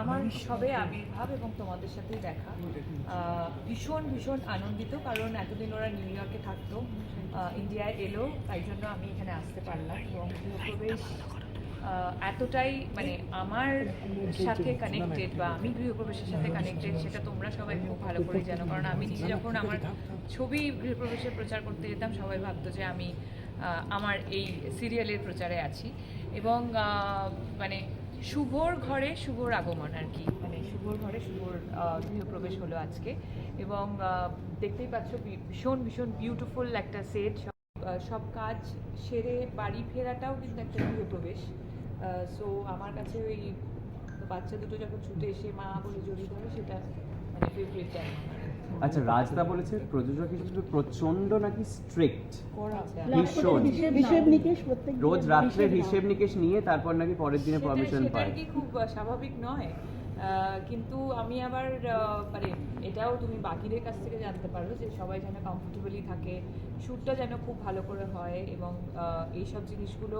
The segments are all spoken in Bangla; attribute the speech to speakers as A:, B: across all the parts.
A: আমার সবে আবির্ভাব এবং তোমাদের সাথেই দেখা। ভীষণ ভীষণ আনন্দিত, কারণ এতদিন ওরা নিউ ইয়র্কে থাকতো ইন্ডিয়ায় এলো, তাই জন্য আমি এখানে আসতে পারলাম এবং গৃহপ্রবেশ এতটাই মানে আমার সাথে কানেক্টেড বা আমি গৃহপ্রবেশের সাথে কানেক্টেড সেটা তোমরা সবাই খুব ভালো করে জানো। কারণ আমি নিজে যখন আমার ছবি গৃহপ্রবেশের প্রচার করতে যেতাম, সবাই ভাবতো যে আমি আমার এই সিরিয়ালের প্রচারে আছি। এবং মানে শুভর ঘরে শুভর আগমন আর কি। মানে শুভর ঘরে শুভর গৃহপ্রবেশ হলো আজকে। এবং দেখতেই পাচ্ছ ভীষণ ভীষণ বিউটিফুল একটা সেট সব কাজ সেরে বাড়ি ফেরাটাও কিন্তু একটা গৃহপ্রবেশ। সো আমার কাছে ওই বাচ্চা দুটো যখন ছুটে এসে মা বলে জড়িয়ে ধরে সেটা
B: আচ্ছা রাজদা বলেছে প্রযোজক হিসেবে প্রচণ্ড নাকি স্ট্রিক্ট ভীষণ।
C: হিসেব নিকেশ প্রত্যেক
B: রোজ রাত্রে হিসেব নিকেশ নিয়ে তারপর নাকি পরের দিনে পারমিশন
A: সেটা
B: পায়।
A: কি খুব স্বাভাবিক নয়। কিন্তু আমি আবার মানে এটাও তুমি বাকিদের কাছ থেকে জানতে পারো যে সবাই যেন কমফোর্টেবলি থাকে শ্যুটটা যেন খুব ভালো করে হয় এবং এইসব জিনিসগুলো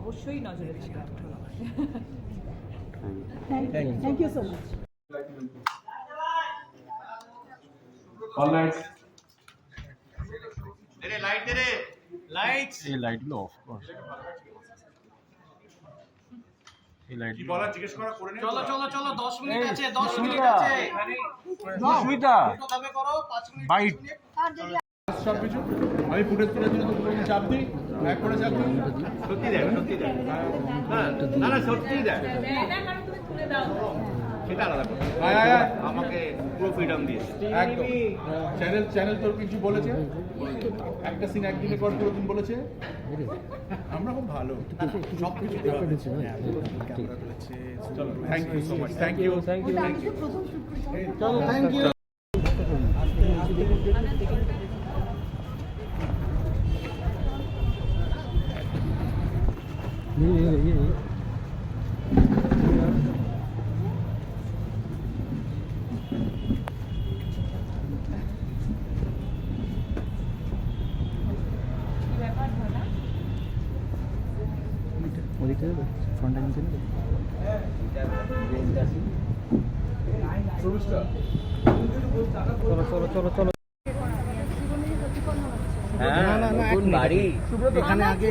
A: অবশ্যই নজরে থাকে।
C: Thank you so much
D: All right.
E: এই লাইটগুলো অফ কর এই লাইট
F: চলো চলো চলো 10 মিনিট আছে 10 মিনিট আছে।
E: সুইটা বাইট
D: সব কিছু আমি ফুটেজ তোলার জন্য দুটো চাপ দিই। এক করে চাপ দিই। সত্যি দেখ সত্যি দেখ। না না সত্যি দেখ। সেটা আলাদা কথা। আয় আয় আয় আমাকে পুরো ফ্রিডম দিয়েছে। একদম। চ্যানেল চ্যানেল তোর কিছু বলেছে? একটা সিন একদিনে কর পুরো দিন বলেছে? আমরা খুব ভালো। সব কিছু দেওয়া হয়েছে। Thank you so much thank you thank you thank you চলো থ্যাংক ইউ
A: কি
E: ওদিকে যাবে? ফ্রন্ট নিচে নেবে চলো চলো চলো চলো।
B: হ্যাঁ বাড়ি।
C: এখানে আগে